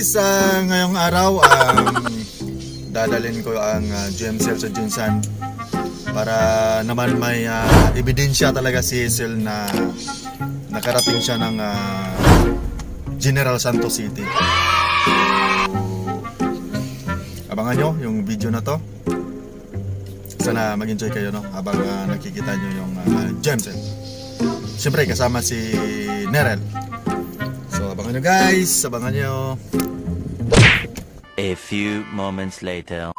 guys, ah, ngayong araw um, dadalhin ko ang uh, GMCL sa Jinsan para naman may ah, ebidensya talaga si Hazel na nakarating siya ng ah, General Santos City. So, abangan nyo yung video na to. Sana mag-enjoy kayo no habang ah, nakikita nyo yung uh, GMCL. Siyempre kasama si Nerel. Abangan nyo guys, abangan nyo. A few moments later.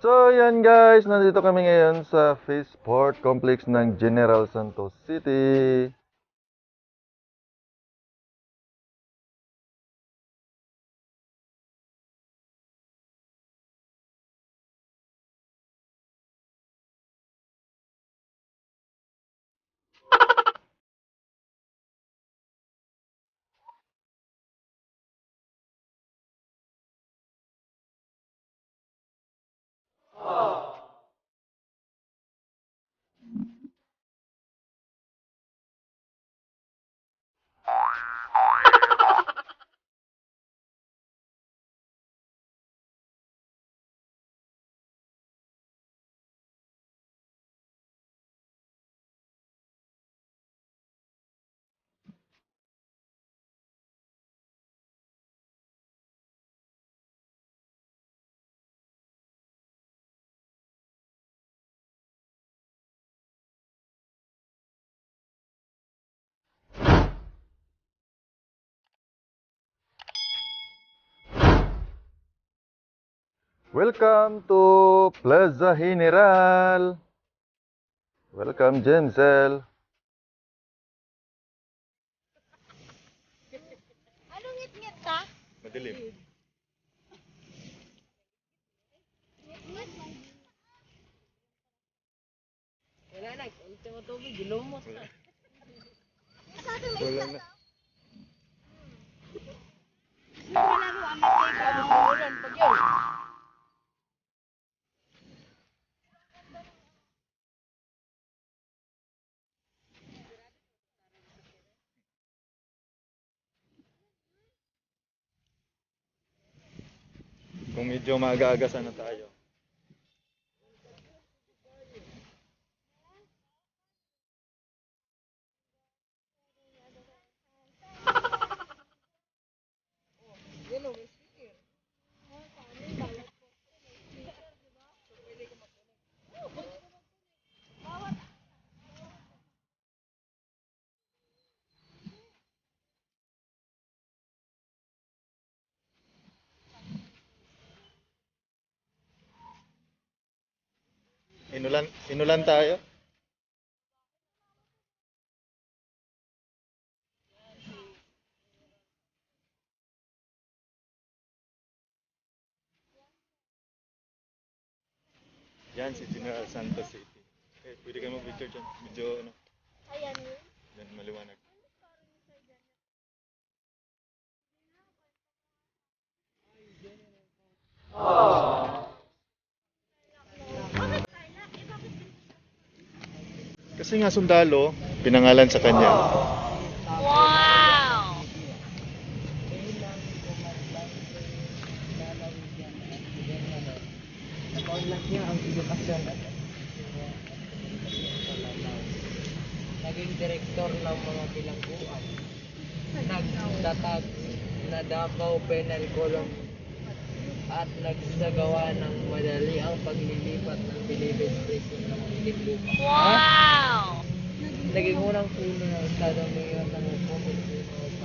So yan guys, nandito kami ngayon sa Faceport Complex ng General Santos City. Welcome to Plaza General. Welcome Jensel. Anong ngit-ngit ka? Madilim. Wala na, ultimo tubig, gilumot na. Sabi mo Wala isa na. Laro ang kay ka. Ulan pag yun. Kung medyo maaga-aga sana tayo. Inulan, inulan tayo. Yan si General Santos City. Eh, pwede kayo mag-picture dyan. Medyo ano, Ayan yun. yan maliwanag. Kasi nga sundalo, pinangalan sa kanya. Wow! Naging direktor ng mga bilangguan. Nagtatag na Davao Penal Colony at nagsagawa ng madali ang paglilipat ng Bilibid Prison ng Muntinlupa. Wow! Naging unang puno ng Estado Mayor ng Republic of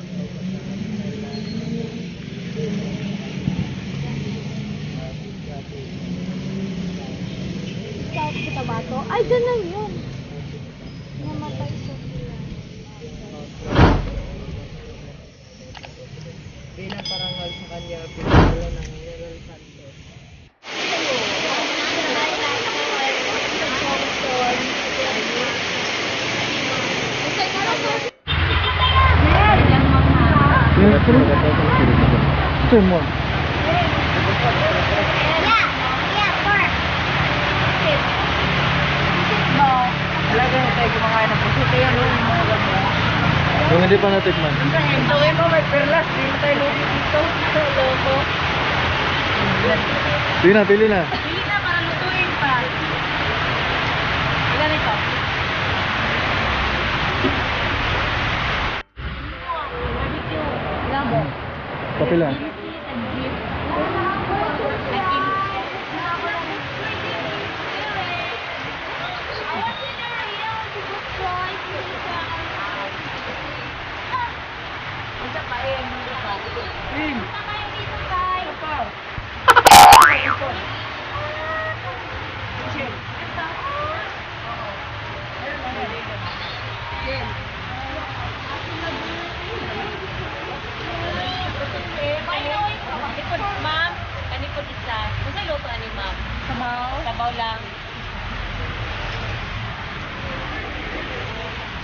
South Cotabato? Ay, dyan lang yun. Namatay sa sila. Bilang parangal sa kanya, pinalo ng General Santos. Meron Gusto mo? Talaga na tayo kumakain ng puso. Kaya no, yung hindi pa natikman. Gawin mo, may perlas. Hindi mo tayo lugi dito. Loko. Pili na, pili na. Hindi na, para lutuin pa. Ilan ito? Ilan mo? Kapila. Isa pa eh. Hmm. Isa pa. Ma'am, kanipod isa. Sa luto ani ma'am? Samaw. Sabaw lang.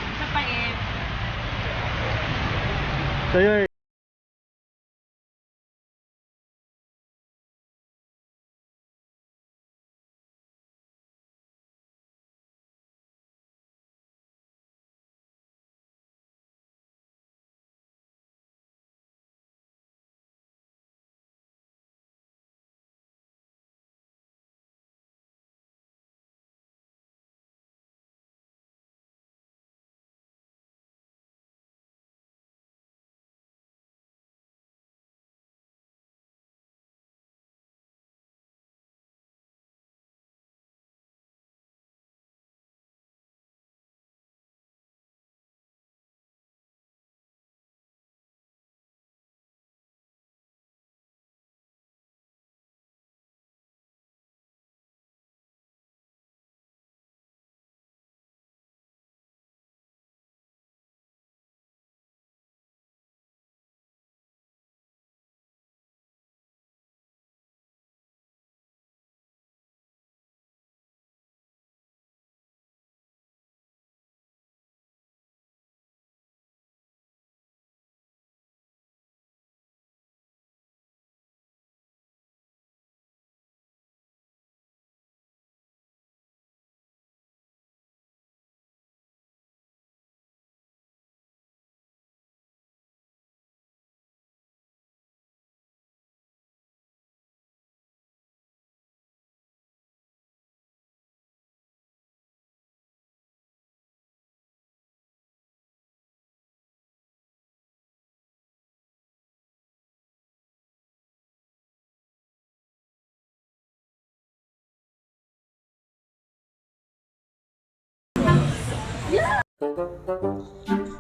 Isa pa eh. Sa'yo eh.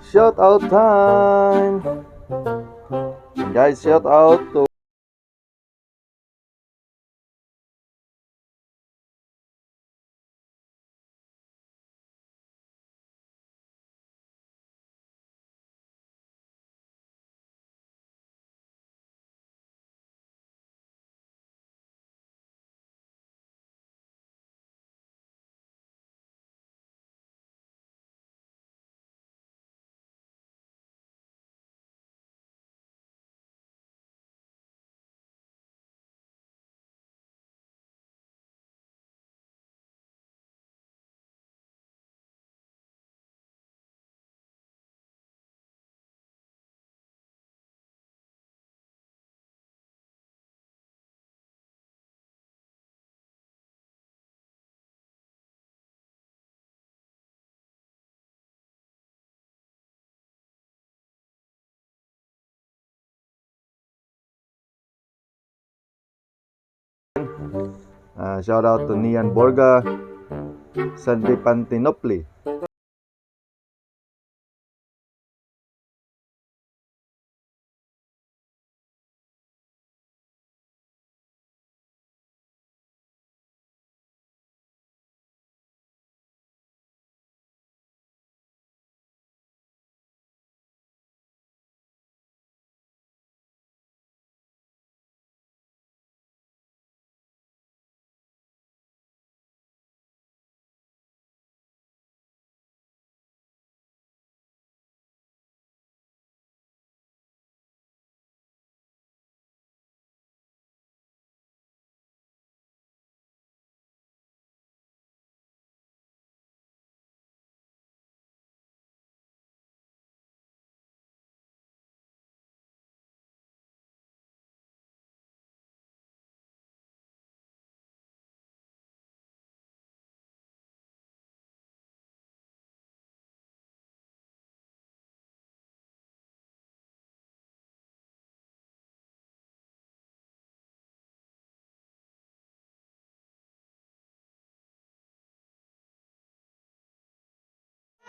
Shout out time! Guys, shout out to Ah, shout out to Nian Borga, Sandy Pantinopli,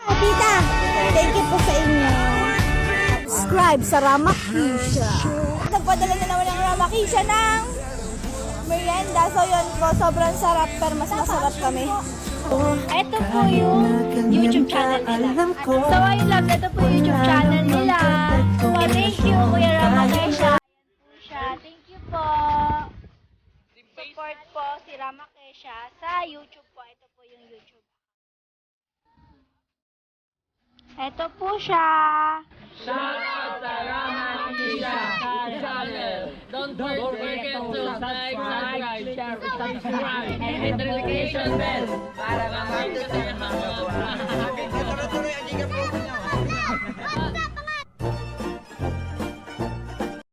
O, tita, thank you po sa inyo. Subscribe sa Ramakisha. Nagpadala na naman ng Ramakisha ng merienda. So yun po, sobrang sarap pero mas masarap kami. Ito po yung YouTube channel nila. So, ayun lang, ito po yung YouTube channel nila. So, thank you, Kuya Rama Kesha. Thank you po. Support po si Rama Kesha sa YouTube po. Ito po yung YouTube. Ito po siya. Don't forget to like, subscribe, share, subscribe, and hit the notification bell para ma-update sa mga